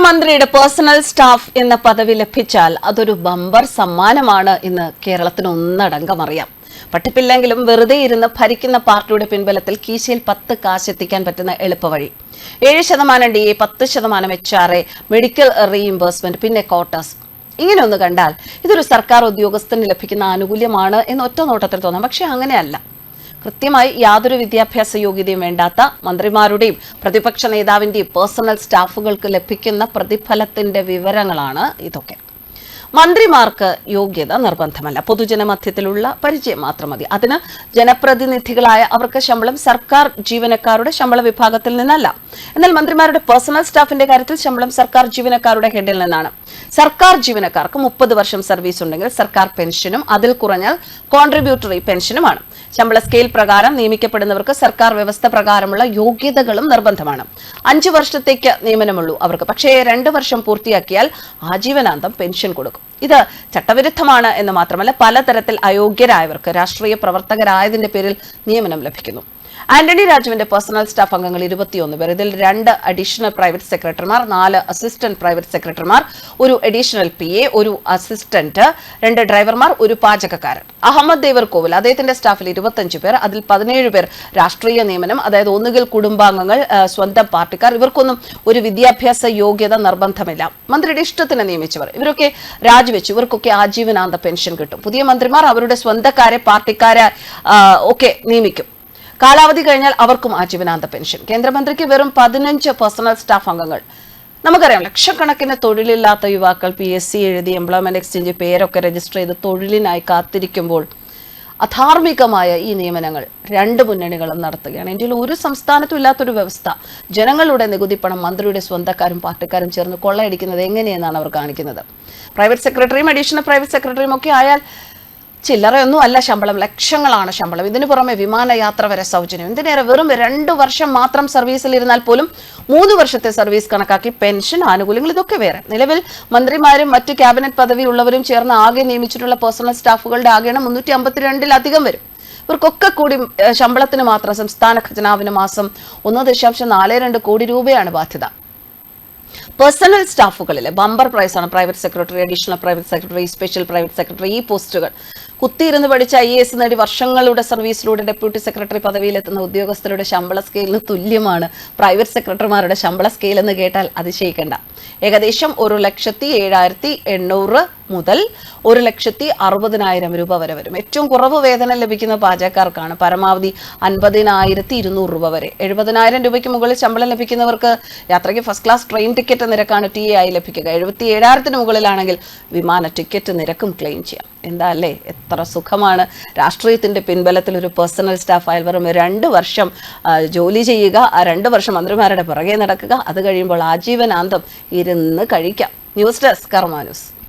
ഒരു മന്ത്രിയുടെ personal staff എന്ന പദവി ലഭിച്ചാൽ അതൊരു ബമ്പർ സമ്മാനമാണ് എന്ന് കേരളത്തിന് ഒന്നടങ്കം അറിയാം. പട്ടിപ്പില്ലെങ്കിലും വെറുതെ ഇരുന്ന് ഭരിക്കുന്ന പാർട്ടിയുടെ പിൻബലത്തിൽ കീശയിൽ പത്ത് കാശ് എത്തിക്കാൻ പറ്റുന്ന എളുപ്പവഴി. ഏഴ് ശതമാനം ഡി എ പത്ത് ശതമാനം H R A medical reimbursement പിന്നെ ക്വാർട്ടേഴ്സ്. ഇങ്ങനെ ഒന്ന് കണ്ടാൽ ഇതൊരു സർക്കാർ ഉദ്യോഗസ്ഥന് ലഭിക്കുന്ന ആനുകൂല്യമാണ് എന്ന് ഒറ്റ നോട്ടത്തിൽ തോന്നാം. പക്ഷെ അങ്ങനെയല്ല. കൃത്യമായി യാതൊരു വിദ്യാഭ്യാസ യോഗ്യതയും വേണ്ടാത്ത മന്ത്രിമാരുടെയും പ്രതിപക്ഷ നേതാവിന്റെയും പേഴ്സണൽ സ്റ്റാഫുകൾക്ക് ലഭിക്കുന്ന പ്രതിഫലത്തിന്റെ വിവരങ്ങളാണ് ഇതൊക്കെ. മന്ത്രിമാർക്ക് യോഗ്യത നിർബന്ധമല്ല. പൊതുജനമധ്യത്തിലുള്ള പരിചയം മാത്രം മതി. അതിന് ജനപ്രതിനിധികളായ അവർക്ക് ശമ്പളം സർക്കാർ ജീവനക്കാരുടെ ശമ്പള വിഭാഗത്തിൽ നിന്നല്ല. എന്നാൽ മന്ത്രിമാരുടെ പേഴ്സണൽ സ്റ്റാഫിന്റെ കാര്യത്തിൽ ശമ്പളം സർക്കാർ ജീവനക്കാരുടെ ഹെഡിൽ നിന്നാണ്. സർക്കാർ ജീവനക്കാർക്ക് മുപ്പത് വർഷം സർവീസ് ഉണ്ടെങ്കിൽ സർക്കാർ പെൻഷനും അതിൽ കുറഞ്ഞാൽ കോൺട്രിബ്യൂട്ടറി പെൻഷനുമാണ്. ശമ്പള സ്കെയിൽ പ്രകാരം നിയമിക്കപ്പെടുന്നവർക്ക് സർക്കാർ വ്യവസ്ഥ പ്രകാരമുള്ള യോഗ്യതകളും നിർബന്ധമാണ്. അഞ്ചു വർഷത്തേക്ക് നിയമനമുള്ളൂ അവർക്ക്. പക്ഷേ രണ്ട് വർഷം പൂർത്തിയാക്കിയാൽ ആജീവനാന്തം പെൻഷൻ കൊടുക്കും. ഇത് ചട്ടവിരുദ്ധമാണ് എന്ന് മാത്രമല്ല പലതരത്തിൽ അയോഗ്യരായവർക്ക് രാഷ്ട്രീയ പ്രവർത്തകരായതിന്റെ പേരിൽ നിയമനം ലഭിക്കുന്നു. ആന്റണി രാജുവിന്റെ പേഴ്സണൽ സ്റ്റാഫ് അംഗങ്ങൾ ഇരുപത്തിയൊന്ന് പേർ. ഇതിൽ രണ്ട് അഡീഷണൽ പ്രൈവറ്റ് സെക്രട്ടറിമാർ നാല് അസിസ്റ്റന്റ് പ്രൈവറ്റ് സെക്രട്ടറിമാർ ഒരു അഡീഷണൽ പി എ ഒരു അസിസ്റ്റന്റ് രണ്ട് ഡ്രൈവർമാർ ഒരു പാചകക്കാരൻ. അഹമ്മദ് ദേവർ കോവിൽ അദ്ദേഹത്തിന്റെ സ്റ്റാഫിൽ ഇരുപത്തഞ്ച് പേർ അതിൽ പതിനേഴ് പേർ രാഷ്ട്രീയ നിയമനം അതായത് ഒന്നുകിൽ കുടുംബാംഗങ്ങൾ സ്വന്തം പാർട്ടിക്കാർ ഇവർക്കൊന്നും ഒരു വിദ്യാഭ്യാസ യോഗ്യത നിർബന്ധമില്ല. മന്ത്രിയുടെ ഇഷ്ടത്തിന് നിയമിച്ചവർ ഇവരൊക്കെ രാജിവെച്ചു ഇവർക്കൊക്കെ ആജീവനാന്ത പെൻഷൻ കിട്ടും. പുതിയ മന്ത്രിമാർ അവരുടെ സ്വന്തക്കാരെ പാർട്ടിക്കാരെ ഒക്കെ നിയമിക്കും. കാലാവധി കഴിഞ്ഞാൽ അവർക്കും ആജീവനാന്ത പെൻഷൻ. കേന്ദ്രമന്ത്രിക്ക് വെറും പതിനഞ്ച് പേഴ്സണൽ സ്റ്റാഫ് അംഗങ്ങൾ. നമുക്കറിയാം ലക്ഷക്കണക്കിന് തൊഴിലില്ലാത്ത യുവാക്കൾ പി എസ് സി എഴുതി എംപ്ലോയ്മെന്റ് എക്സ്ചേഞ്ച് പേരൊക്കെ രജിസ്റ്റർ ചെയ്ത് തൊഴിലിനായി കാത്തിരിക്കുമ്പോൾ അധാർമികമായ ഈ നിയമനങ്ങൾ രണ്ട് മുന്നണികളും നടത്തുകയാണ്. ഇന്ത്യയിൽ ഒരു സംസ്ഥാനത്തും ഇല്ലാത്തൊരു വ്യവസ്ഥ. ജനങ്ങളുടെ നികുതി പണം മന്ത്രിയുടെ സ്വന്തക്കാരും പാർട്ടിക്കാരും ചേർന്ന് കൊള്ളയടിക്കുന്നത് എങ്ങനെയെന്നാണ് അവർ കാണിക്കുന്നത്. പ്രൈവറ്റ് സെക്രട്ടറിയും അഡീഷണൽ പ്രൈവറ്റ് സെക്രട്ടറിയും ഒക്കെ ആയാൽ ചില്ലറയൊന്നും അല്ല ശമ്പളം ലക്ഷങ്ങളാണ് ശമ്പളം. ഇതിനു പുറമെ വിമാനയാത്ര വരെ സൗജന്യം. എന്തിനേറെ വെറും രണ്ട് വർഷം മാത്രം സർവീസിൽ ഇരുന്നാൽ പോലും മൂന്ന് വർഷത്തെ സർവീസ് കണക്കാക്കി പെൻഷൻ ആനുകൂല്യങ്ങൾ ഇതൊക്കെ വേറെ. നിലവിൽ മന്ത്രിമാരും മറ്റ് ക്യാബിനറ്റ് പദവി ഉള്ളവരും ചേർന്ന് ആകെ നിയമിച്ചിട്ടുള്ള പേഴ്സണൽ സ്റ്റാഫുകളുടെ ആകെ എണ്ണം മുന്നൂറ്റി അമ്പത്തിരണ്ടിലധികം വരും ഇവർക്കൊക്കെ കൂടി ശമ്പളത്തിന് മാത്രം സംസ്ഥാന ഖജനാവിന് മാസം ഒന്ന് ദശാംശം നാല് രണ്ട് കോടി രൂപയാണ് ബാധ്യത. പേഴ്സണൽ സ്റ്റാഫുകളിലെ ബമ്പർ പ്രൈസാണ് private secretary additional private secretary special private secretary ഈ പോസ്റ്റുകൾ. കുത്തിയിരുന്ന് പഠിച്ച ഐ എസ് നേടി വർഷങ്ങളുടെ സർവീസിലൂടെ ഡെപ്യൂട്ടി സെക്രട്ടറി പദവിയിലെത്തുന്ന ഉദ്യോഗസ്ഥരുടെ ശമ്പള സ്കെയിലിന് തുല്യമാണ്. പ്രൈവറ്റ് സെക്രട്ടറിമാരുടെ ശമ്പള സ്കെയിൽ എന്ന് കേട്ടാൽ അതിശയിക്കേണ്ട. ഏകദേശം ഒരു ലക്ഷത്തി ഏഴായിരത്തി എണ്ണൂറ് മുതൽ ഒരു ലക്ഷത്തി അറുപതിനായിരം രൂപ വരെ വരും. ഏറ്റവും കുറവ് വേതനം ലഭിക്കുന്ന പാചകക്കാർക്കാണ് പരമാവധി അൻപതിനായിരത്തി ഇരുന്നൂറ് രൂപ വരെ. എഴുപതിനായിരം രൂപയ്ക്ക് മുകളിൽ ശമ്പളം ലഭിക്കുന്നവർക്ക് യാത്രയ്ക്ക് ഫസ്റ്റ് ക്ലാസ് ട്രെയിൻ ടിക്കറ്റ് നിരക്കാണ് ടി എ ആയി ലഭിക്കുക. എഴുപത്തി ഏഴായിരത്തിന് മുകളിലാണെങ്കിൽ വിമാന ടിക്കറ്റ് നിരക്കും ക്ലെയിം ചെയ്യാം. എന്താ അല്ലേ? എത്ര സുഖമാണ്. രാഷ്ട്രീയത്തിന്റെ പിൻബലത്തിൽ ഒരു പേഴ്സണൽ സ്റ്റാഫ് ആയാൽ വെറും രണ്ട് വർഷം ജോലി ചെയ്യുക ആ രണ്ട് വർഷം മന്ത്രിമാരുടെ പുറകെ നടക്കുക. അത് കഴിയുമ്പോൾ ആജീവനാന്തം ഇരുന്ന് കഴിക്കാം. News desk Karma news.